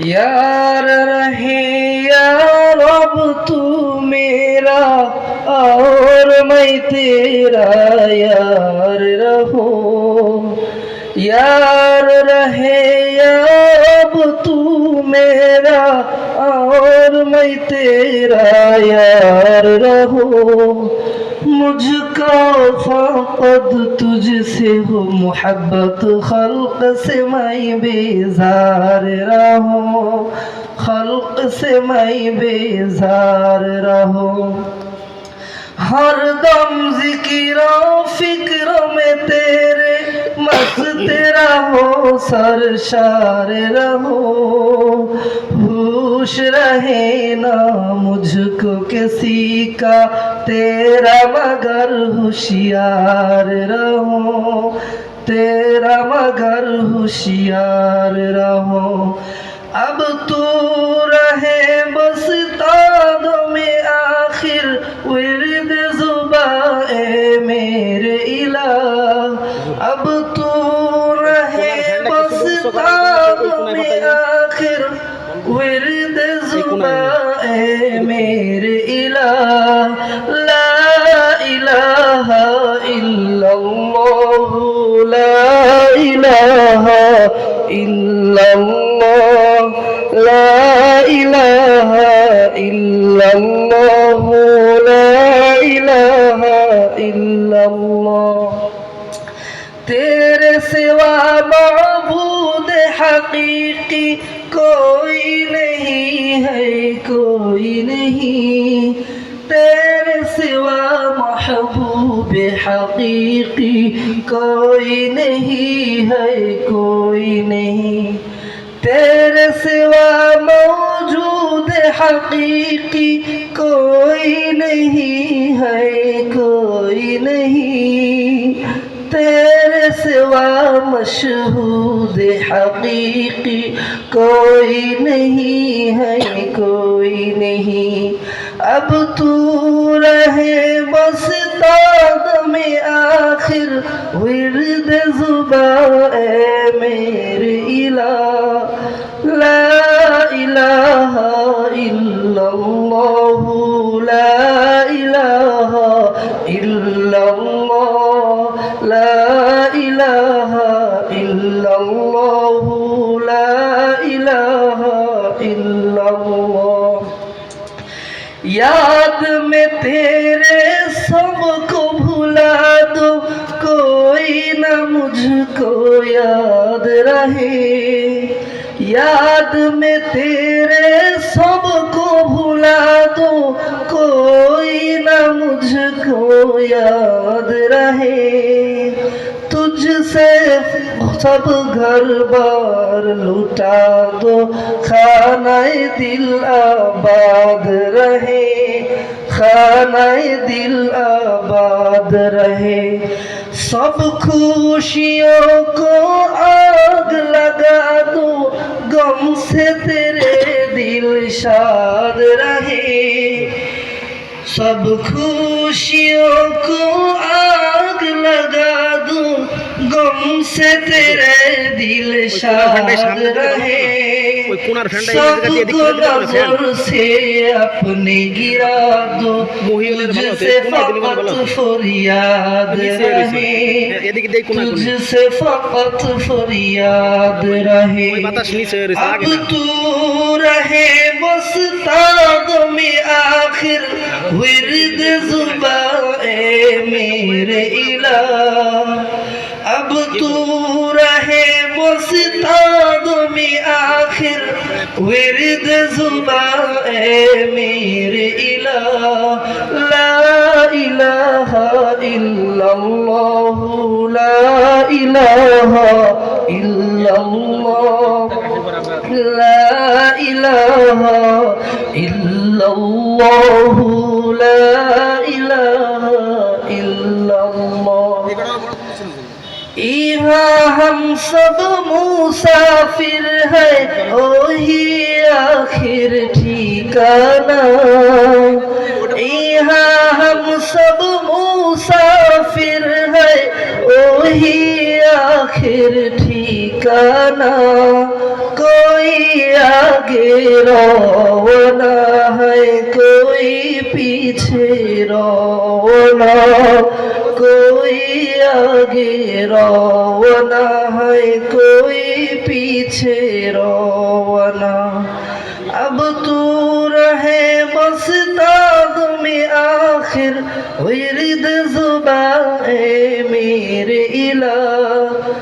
यार रहे यार अब तू मेरा और मैं तेरा यार रहो यार रहे यार अब तू मेरा और मैं तेरा यार रहो मुझको फकद तुझसे हो मोहब्बत खल्क से मैं बेजार रहो खल्क से मैं बेजार रहो हर दम जिक्र फिक्र में तेरे मस्त रहो सरशार रहो होश रहे ना मुझको किसी का तेरा मगर होशियार रहो तेरा मगर होशियार रहो अब तू रहे बस ورد زبائے میرے الہ لا الہ الا اللہ لا الہ الا اللہ لا الہ الا اللہ لا الہ الا اللہ تیرے سوا معبود حقیقی कोई नहीं है कोई नहीं तेरे सिवा महबूब हकीकी कोई नहीं है कोई नहीं तेरे सिवा मौजूद हकीकी कोई नहीं है कोई नहीं तेरे सिवा मशहूद हकीकी कोई नहीं है कोई नहीं अब तू रहे बस ताद में आखिर विरद जुबा ए मेरे इला ला इलाहा इल्लल्लाह इल्लल्लाह ला इलाहा इल्लल्लाह याद में तेरे सबको भुला दो कोई न मुझको याद रहे याद में तेरे सबको भुला दो সব ঘর বার লুটা দো খানায় দিল আবাদ রহে, খানায় দিল আবাদ রহে। সব খুশিও কো আগ লগা দো গম সে তেরে দিল শাদ রহে। সব খুশিও কো से तेरे दिल शाद रहे सबको नजर से अपने गिरा दो तुझसे फकत फरियाद रहे तुझसे फकत फरियाद रहे अब तू रहे मस्ताद में आखिर विरद जुबा मेरे इला ورد زمائے میرے الہ لا الہ الا اللہ لا الہ الا اللہ لا الہ الا اللہ لا الہ الا اللہ ہم سب مسافر ہے وہی আখির ঠিকানা। ইহা হম সব মুসাফির হই, ওহি আখির ঠিকানা। কোই আগে রওনা হই, কোই পিছে রওনা। কোই আগে রওনা হই, কোই পিছে রওনা। واسطہ میں آخر ورد زباں میرے الہ